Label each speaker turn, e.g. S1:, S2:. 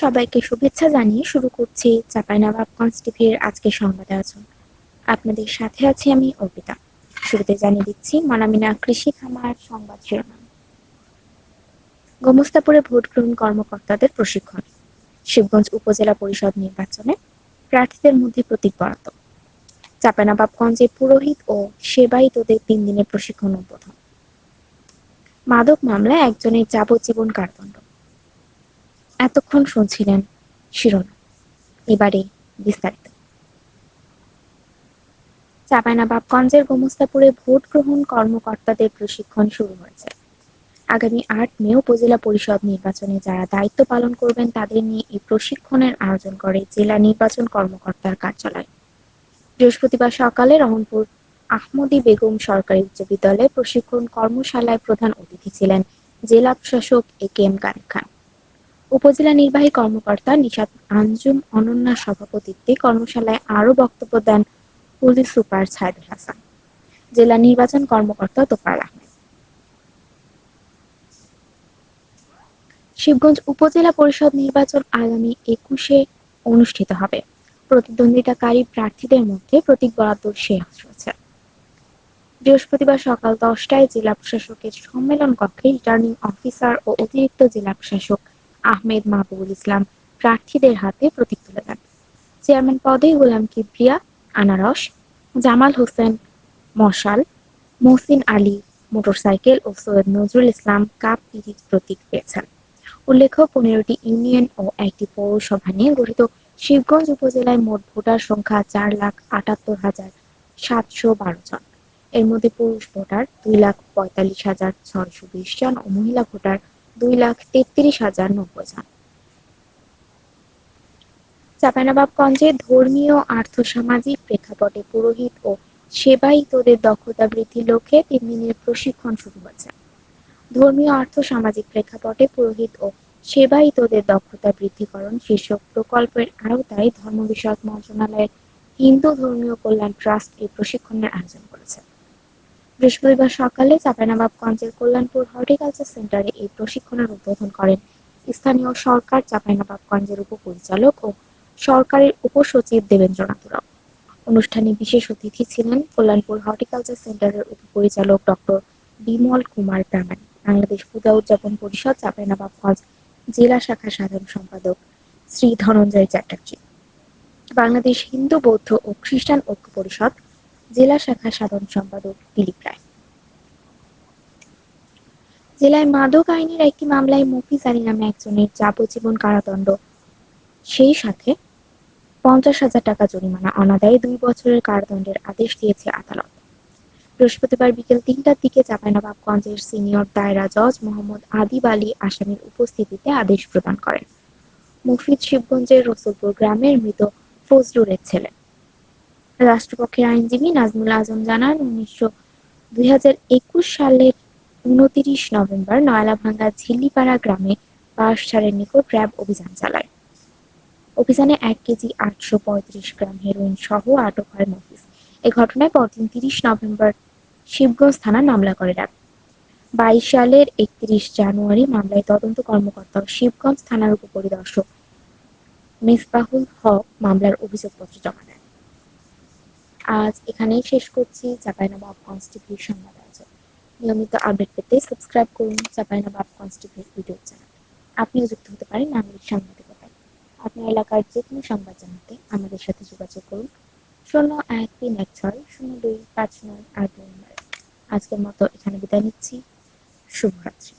S1: সবাইকে শুভেচ্ছা জানিয়ে শুরু করছি চাঁপাইনবাবগঞ্জ টিভির সংবাদ আয়োজন। আপনাদের সাথে আছি আমি অর্পিতা। শুরুতে জানিয়ে দিচ্ছি, মনামিনা কৃষি খামার সংবাদ শিরোনাম। গোমস্তাপুরে ভোট গ্রহণ কর্মকর্তাদের প্রশিক্ষণ। শিবগঞ্জ উপজেলা পরিষদ নির্বাচনে প্রার্থীদের মধ্যে প্রতীক বরাদ্দ। চাঁপাইনবাবগঞ্জে পুরোহিত ও সেবায়িতদের তিন দিনের প্রশিক্ষণ উদ্বোধন। মাদক মামলায় একজনের যাবজ্জীবন কারাদণ্ড। এতক্ষণ শুনছিলেন শিরোনাম। এবারে বিস্তারিত। চাঁপাইনবাবগঞ্জের গোমস্তাপুরে ভোট গ্রহণ কর্মকর্তাদের প্রশিক্ষণ শুরু হয়েছে। আগামী আট মে উপজেলা পরিষদ নির্বাচনে যারা দায়িত্ব পালন করবেন তাদের নিয়ে এই প্রশিক্ষণের আয়োজন করে জেলা নির্বাচন কর্মকর্তার কার্যালয়। বৃহস্পতিবার সকালে রহনপুর আহমদি বেগম সরকারি উচ্চ বিদ্যালয়ে প্রশিক্ষণ কর্মশালায় প্রধান অতিথি ছিলেন জেলা প্রশাসক এ কে এম কানের খান। উপজেলা নির্বাহী কর্মকর্তা নিশাদ আঞ্জুম অনন্যার সভাপতিত্বে কর্মশালায় আরও বক্তব্য দেন পুলিশ সুপার ছায়দুল হাসান। জেলা নির্বাচন কর্মকর্তা তোফার আহমেদ। শিবগঞ্জ উপজেলা পরিষদ নির্বাচন আগামী একুশে অনুষ্ঠিত হবে। প্রতিদ্বন্দ্বিতাকারী প্রার্থীদের মধ্যে প্রতীক বরাদ্দ শেষ হয়েছে। বৃহস্পতিবার সকাল দশটায় জেলা প্রশাসকের সম্মেলন কক্ষে রিটার্নিং অফিসার ও অতিরিক্ত জেলা প্রশাসক আহমেদ মাহবুবুল ইসলাম প্রার্থীদের হাতে প্রতীক তুলে দেন। চেয়ারম্যান পদে গোলাম কিবরিয়া, আনারস, জামাল হোসেন মশাল, মহসিন আলী মোটরসাইকেল ও সৈয়দ নজরুল ইসলাম কাপ পিরিচ প্রতীক পেয়েছেন। উল্লেখ্য, পনেরোটি ইউনিয়ন ও একটি পৌরসভা নিয়ে গঠিত শিবগঞ্জ উপজেলায় মোট ভোটার সংখ্যা চার লাখ আটাত্তর হাজার সাতশো বারো জন। এর মধ্যে পুরুষ ভোটার দুই লাখ পঁয়তাল্লিশ হাজার ছয়শো বিশ জন ও মহিলা ভোটার দুই লাখ তেত্রিশ হাজার নব্বই জন। চাঁপাইনবাবগঞ্জে ধর্মীয়, আর্থসামাজিক প্রেক্ষাপটে পুরোহিত ও সেবায়িতদের দক্ষতা বৃদ্ধির লক্ষ্যে তিন দিনের প্রশিক্ষণ শুরু হয়েছে। ধর্মীয়, আর্থসামাজিক প্রেক্ষাপটে পুরোহিত ও সেবায়িতদের দক্ষতা বৃদ্ধিকরণ শীর্ষক প্রকল্পের আওতায় ধর্ম বিষয়ক মন্ত্রণালয়ের হিন্দু ধর্মীয় কল্যাণ ট্রাস্ট এই প্রশিক্ষণের আয়োজন করেছে। বৃহস্পতিবার সকালে চাঁপাইনবাবগঞ্জের কল্যাণপুর হর্টিকালচার সেন্টারে এই প্রশিক্ষণের উদ্বোধন করেন স্থানীয় সরকার চাঁপাইনবাবগঞ্জের উপপরিচালক ও সরকারের উপসচিব দেবেন্দ্রনাথ রাও অনুষ্ঠানে বিশেষ অতিথি ছিলেন কল্যাণপুর হর্টিকালচার সেন্টারের উপপরিচালক ডক্টর বিমল কুমার প্রামাণিক, বাংলাদেশ পূজা উদযাপন পরিষদ চাঁপাইনবাবগঞ্জ জেলা শাখা সাধারণ সম্পাদক শ্রী ধনঞ্জয় চ্যাটার্জি, বাংলাদেশ হিন্দু বৌদ্ধ ও খ্রিস্টান ঐক্য পরিষদ জেলা শাখা সাধারণ সম্পাদক দিলীপ রায়। জেলায় মাদক আইনের একটি মামলায় মফিজ আলী নামে একজনের যাবজ্জীবন কারাদণ্ড। সেই সাথে পঞ্চাশ হাজার টাকা জরিমানা অনাদায়ে দুই বছরের কারাদণ্ডের আদেশ দিয়েছে আদালত। বৃহস্পতিবার বিকেল তিনটার দিকে চাঁপাইনবাবগঞ্জের সিনিয়র দায়রা জজ মোহাম্মদ আদিব আলী আসামির উপস্থিতিতে আদেশ প্রদান করেন। মুফিদ শিবগঞ্জের রসুলপুর গ্রামের মৃত ফজলুরের ছেলে। রাষ্ট্রপক্ষের আইনজীবী নাজমুল আজম জানান, উনিশশো দুই সালের উনতিরিশ নভেম্বর নয়লাভাঙ্গা ঝিল্লিপাড়া গ্রামে বাঁশঝাড়ের নিকট র্যাব অভিযান চালায়। অভিযানে এক কেজি আটশো পঁয়ত্রিশ গ্রাম হেরোইন সহ আটক হয় মফিজ। এ ঘটনায় পরদিন তিরিশ নভেম্বর শিবগঞ্জ থানায় মামলা করে র্যাব। বাইশ সালের একত্রিশ জানুয়ারি মামলায় তদন্ত কর্মকর্তা শিবগঞ্জ থানার উপপরিদর্শক মিসবাহুল হক মামলার অভিযোগপত্র জমা দেন। আজ এখানেই শেষ করছি। চাপাইনবাব টিভির সংবাদ আয়োজন নিয়মিত আপডেট পেতে সাবস্ক্রাইব করুন চাঁপাইনবাবগঞ্জ টিভির ইউটিউব চ্যানেল আপনিও যুক্ত হতে পারেন নাগরিক সাংবাদিকতায়। আপনার এলাকার যে কোনো সংবাদ জানাতে আমাদের সাথে যোগাযোগ করুন। শূন্য এক তিন এক ছয় শূন্য দুই পাঁচ নয় আট দুই আজকের মতো এখানে বিদায় নিচ্ছি। শুভরাত্রি।